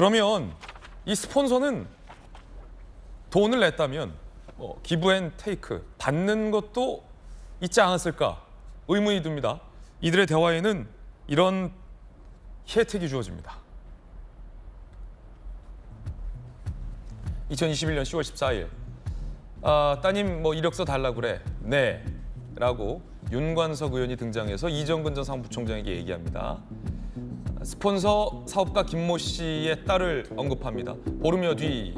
그러면 이 스폰서는 돈을 냈다면 뭐 기부앤 테이크 받는 것도 있지 않았을까 의문이 듭니다. 이들의 대화에는 이런 혜택이 주어집니다. 2021년 10월 14일 아, 따님 뭐 이력서 달라 그래. 네. 라고 윤관석 의원이 등장해서 이정근 전 사무부총장에게 얘기합니다. 스폰서 사업가 김모 씨의 딸을 언급합니다. 보름여 뒤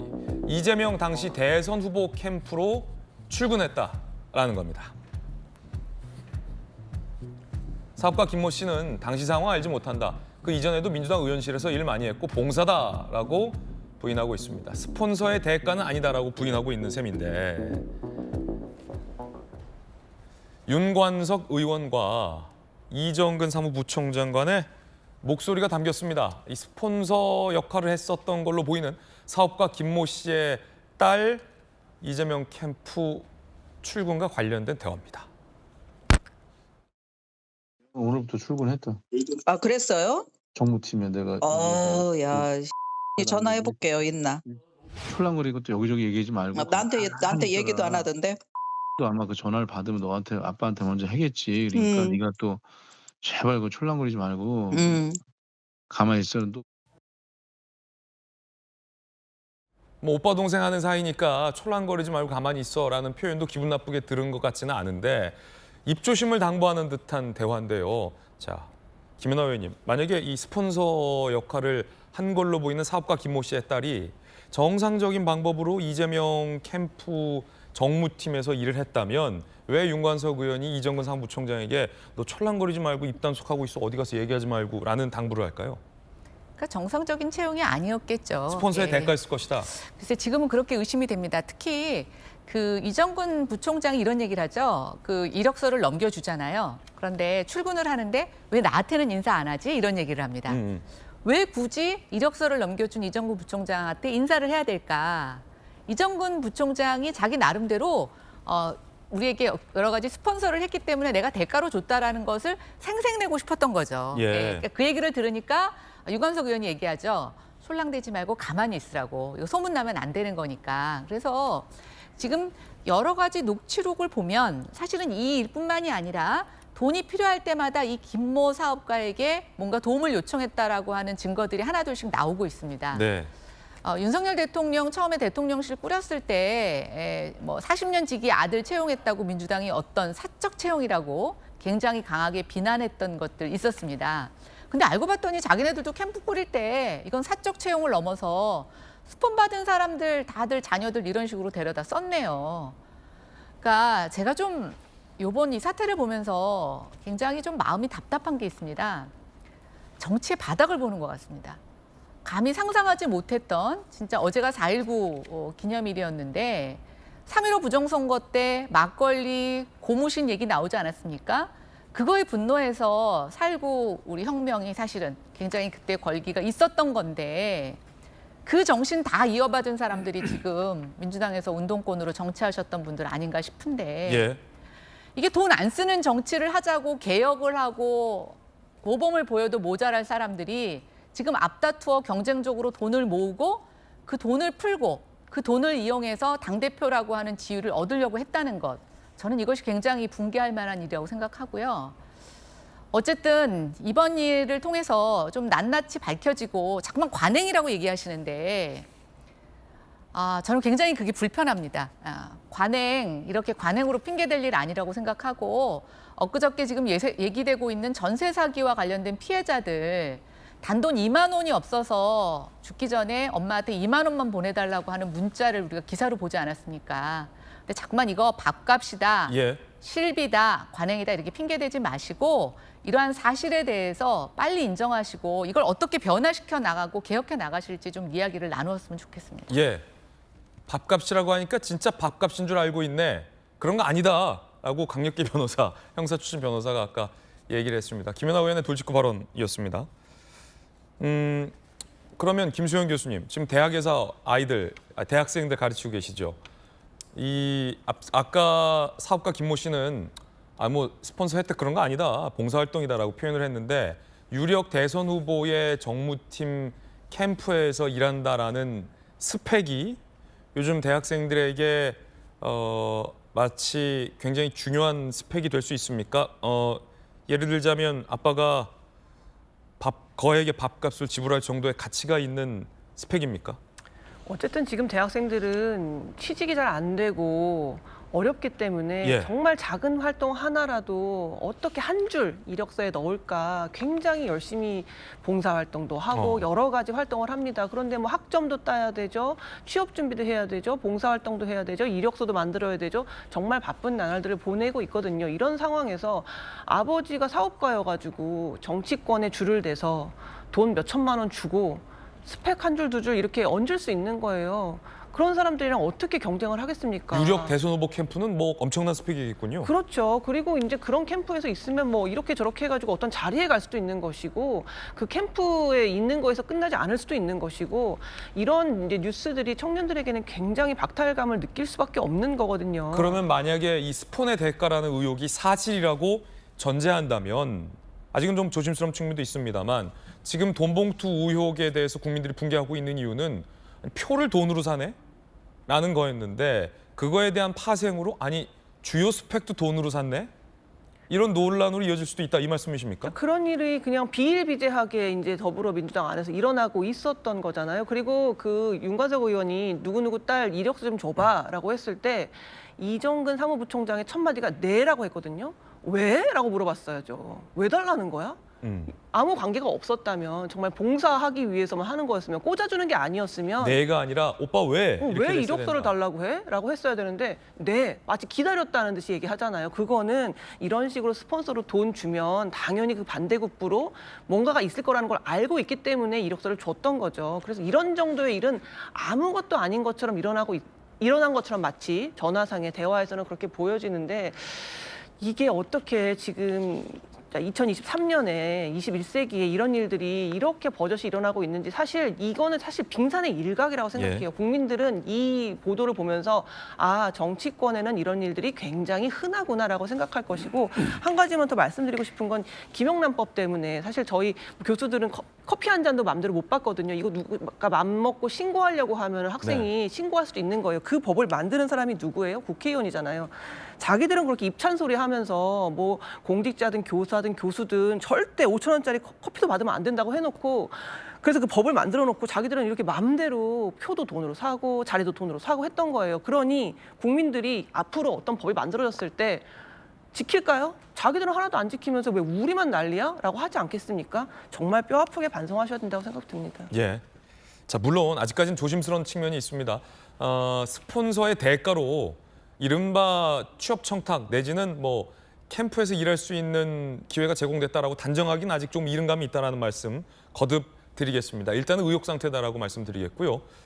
이재명 당시 대선 후보 캠프로 출근했다라는 겁니다. 사업가 김모 씨는 당시 상황 알지 못한다. 그 이전에도 민주당 의원실에서 일 많이 했고 봉사다라고 부인하고 있습니다. 스폰서의 대가는 아니다라고 부인하고 있는 셈인데 윤관석 의원과 이정근 사무부총장 간의 목소리가 담겼습니다. 이 스폰서 역할을 했었던 걸로 보이는 사업가 김모 씨의 딸 이재명 캠프 출근과 관련된 대화입니다. 오늘부터 출근했다. 아 그랬어요? 정무팀에 내가 어, 야, 전화해 볼게요. 있나? 촐랑거리고 또 여기저기 얘기하지 말고 아, 나한테 나한테. 얘기도 안 하던데. 또 아마 그 전화를 받으면 너한테 아빠한테 먼저 하겠지. 그러니까 음. 네가 또 제발 그 촐랑거리지 말고 음. 가만히 있어. 또뭐 오빠 동생 하는 사이니까 촐랑거리지 말고 가만히 있어라는 표현도 기분 나쁘게 들은 것 같지는 않은데 입조심을 당부하는 듯한 대화인데요. 자, 김연아 의원님, 만약에 이 스폰서 역할을 한 걸로 보이는 사업가 김모 씨의 딸이 정상적인 방법으로 이재명 캠프 정무팀에서 일을 했다면 왜 윤관석 의원이 이정근 사무부총장에게 너 촐랑거리지 말고 입단속하고 있어 어디 가서 얘기하지 말고 라는 당부를 할까요? 그러니까 정상적인 채용이 아니었겠죠. 스폰서의 예. 대가였을 것이다. 글쎄 지금은 그렇게 의심이 됩니다. 특히 그 이정근 부총장이 이런 얘기를 하죠. 그 이력서를 넘겨주잖아요. 그런데 출근을 하는데 왜 나한테는 인사 안 하지? 이런 얘기를 합니다. 음. 왜 굳이 이력서를 넘겨준 이정근 부총장한테 인사를 해야 될까? 이정근 부총장이 자기 나름대로 어, 우리에게 여러 가지 스폰서를 했기 때문에 내가 대가로 줬다라는 것을 생색내고 싶었던 거죠. 예. 그러니까 그 얘기를 들으니까 유관석 의원이 얘기하죠. 솔랑대지 말고 가만히 있으라고. 이거 소문 나면 안 되는 거니까. 그래서 지금 여러 가지 녹취록을 보면 사실은 이 일뿐만이 아니라 돈이 필요할 때마다 이 김모 사업가에게 뭔가 도움을 요청했다라고 하는 증거들이 하나둘씩 나오고 있습니다. 네. 어, 윤석열 대통령 처음에 대통령실 꾸렸을 때 뭐 40년 지기 아들 채용했다고 민주당이 어떤 사적 채용이라고 굉장히 강하게 비난했던 것들 있었습니다. 근데 알고 봤더니 자기네들도 캠프 꾸릴 때 이건 사적 채용을 넘어서 스폰 받은 사람들 다들 자녀들 이런 식으로 데려다 썼네요. 그러니까 제가 좀 요번 이 사태를 보면서 굉장히 좀 마음이 답답한 게 있습니다. 정치의 바닥을 보는 것 같습니다. 감히 상상하지 못했던 진짜 어제가 4.19 어, 기념일이었는데 3.15 부정선거 때 막걸리 고무신 얘기 나오지 않았습니까? 그거에 분노해서 4.19 우리 혁명이 사실은 굉장히 그때 걸기가 있었던 건데 그 정신 다 이어받은 사람들이 지금 민주당에서 운동권으로 정치하셨던 분들 아닌가 싶은데 예. 이게 돈 안 쓰는 정치를 하자고 개혁을 하고 모범을 보여도 모자랄 사람들이 지금 앞다투어 경쟁적으로 돈을 모으고 그 돈을 풀고 그 돈을 이용해서 당대표라고 하는 지위를 얻으려고 했다는 것. 저는 이것이 굉장히 붕괴할 만한 일이라고 생각하고요. 어쨌든 이번 일을 통해서 좀 낱낱이 밝혀지고 자꾸만 관행이라고 얘기하시는데 아, 저는 굉장히 그게 불편합니다. 아, 관행, 이렇게 관행으로 핑계댈 일 아니라고 생각하고 엊그저께 지금 예세, 얘기되고 있는 전세 사기와 관련된 피해자들 단돈 2만 원이 없어서 죽기 전에 엄마한테 2만 원만 보내달라고 하는 문자를 우리가 기사로 보지 않았습니까? 근데 자꾸만 이거 밥값이다. 예. 실비다, 관행이다 이렇게 핑계대지 마시고 이러한 사실에 대해서 빨리 인정하시고 이걸 어떻게 변화시켜 나가고 개혁해 나가실지 좀 이야기를 나누었으면 좋겠습니다. 예. 밥값이라고 하니까 진짜 밥값인 줄 알고 있네. 그런 거 아니다라고 강력기 변호사, 형사 출신 변호사가 아까 얘기를 했습니다. 김연아 의원의 돌직구 발언이었습니다. 음, 그러면 김수현 교수님, 지금 대학에서 아이들, 아, 대학생들 가르치고 계시죠? 이 앞, 아까 사업가 김모 씨는 아 뭐 스폰서 혜택 그런 거 아니다 봉사활동이다라고 표현을 했는데 유력 대선 후보의 정무팀 캠프에서 일한다라는 스펙이 요즘 대학생들에게 어, 마치 굉장히 중요한 스펙이 될 수 있습니까? 어, 예를 들자면 아빠가 밥 거액의 밥값을 지불할 정도의 가치가 있는 스펙입니까? 어쨌든 지금 대학생들은 취직이 잘 안 되고 어렵기 때문에 예. 정말 작은 활동 하나라도 어떻게 한 줄 이력서에 넣을까 굉장히 열심히 봉사 활동도 하고 어. 여러 가지 활동을 합니다. 그런데 뭐 학점도 따야 되죠. 취업 준비도 해야 되죠. 봉사 활동도 해야 되죠. 이력서도 만들어야 되죠. 정말 바쁜 나날들을 보내고 있거든요. 이런 상황에서 아버지가 사업가여가지고 정치권에 줄을 대서 돈 몇 천만 원 주고 스펙 한 줄 두 줄 이렇게 얹을 수 있는 거예요. 그런 사람들이랑 어떻게 경쟁을 하겠습니까? 유력 대선 후보 캠프는 뭐 엄청난 스펙이겠군요. 그렇죠. 그리고 이제 그런 캠프에서 있으면 뭐 이렇게 저렇게 해가지고 어떤 자리에 갈 수도 있는 것이고 그 캠프에 있는 거에서 끝나지 않을 수도 있는 것이고 이런 이제 뉴스들이 청년들에게는 굉장히 박탈감을 느낄 수밖에 없는 거거든요. 그러면 만약에 이 스폰의 대가라는 의혹이 사실이라고 전제한다면 아직은 좀 조심스러운 측면도 있습니다만 지금 돈봉투 의혹에 대해서 국민들이 붕괴하고 있는 이유는 표를 돈으로 사네? 라는 거였는데 그거에 대한 파생으로 아니 주요 스펙도 돈으로 샀네? 이런 논란으로 이어질 수도 있다 이 말씀이십니까? 그런 일이 그냥 비일비재하게 이제 더불어민주당 안에서 일어나고 있었던 거잖아요. 그리고 그 윤관석 의원이 누구누구 딸 이력서 좀 줘봐라고 했을 때 이정근 사무부총장의 첫 마디가 네라고 했거든요. 왜? 라고 물어봤어야죠. 왜 달라는 거야? 음. 아무 관계가 없었다면 정말 봉사하기 위해서만 하는 거였으면 꽂아주는 게 아니었으면 내가 아니라 오빠 왜? 어, 이렇게 왜 됐어야 이력서를 된다. 달라고 해? 라고 했어야 되는데 네 마치 기다렸다는 듯이 얘기하잖아요. 그거는 이런 식으로 스폰서로 돈 주면 당연히 그 반대급부로 뭔가가 있을 거라는 걸 알고 있기 때문에 이력서를 줬던 거죠. 그래서 이런 정도의 일은 아무것도 아닌 것처럼 일어나고 있- 일어난 것처럼 마치 전화상의 대화에서는 그렇게 보여지는데 이게 어떻게 지금 2023년에 21세기에 이런 일들이 이렇게 버젓이 일어나고 있는지 사실 이거는 사실 빙산의 일각이라고 생각해요. 예. 국민들은 이 보도를 보면서 아 정치권에는 이런 일들이 굉장히 흔하구나라고 생각할 것이고 한 가지만 더 말씀드리고 싶은 건 김영란법 때문에 사실 저희 교수들은 커- 커피 한 잔도 맘대로 못 받거든요. 이거 누가 맘 먹고 신고하려고 하면 학생이 신고할 수도 있는 거예요. 그 법을 만드는 사람이 누구예요? 국회의원이잖아요. 자기들은 그렇게 입찬 소리 하면서 뭐 공직자든 교사든 교수든 절대 5천 원짜리 커- 커피도 받으면 안 된다고 해놓고 그래서 그 법을 만들어 놓고 자기들은 이렇게 마음대로 표도 돈으로 사고 자리도 돈으로 사고 했던 거예요. 그러니 국민들이 앞으로 어떤 법이 만들어졌을 때 지킬까요? 자기들은 하나도 안 지키면서 왜 우리만 난리야? 라고 하지 않겠습니까? 정말 뼈 아프게 반성하셔야 된다고 생각됩니다. 예. 자 물론 아직까지는 조심스러운 측면이 있습니다. 어, 스폰서의 대가로 이른바 취업 청탁 내지는 뭐 캠프에서 일할 수 있는 기회가 제공됐다라고 단정하기는 아직 좀 이른감이 있다라는 말씀 거듭 드리겠습니다. 일단은 의혹 상태다라고 말씀드리겠고요.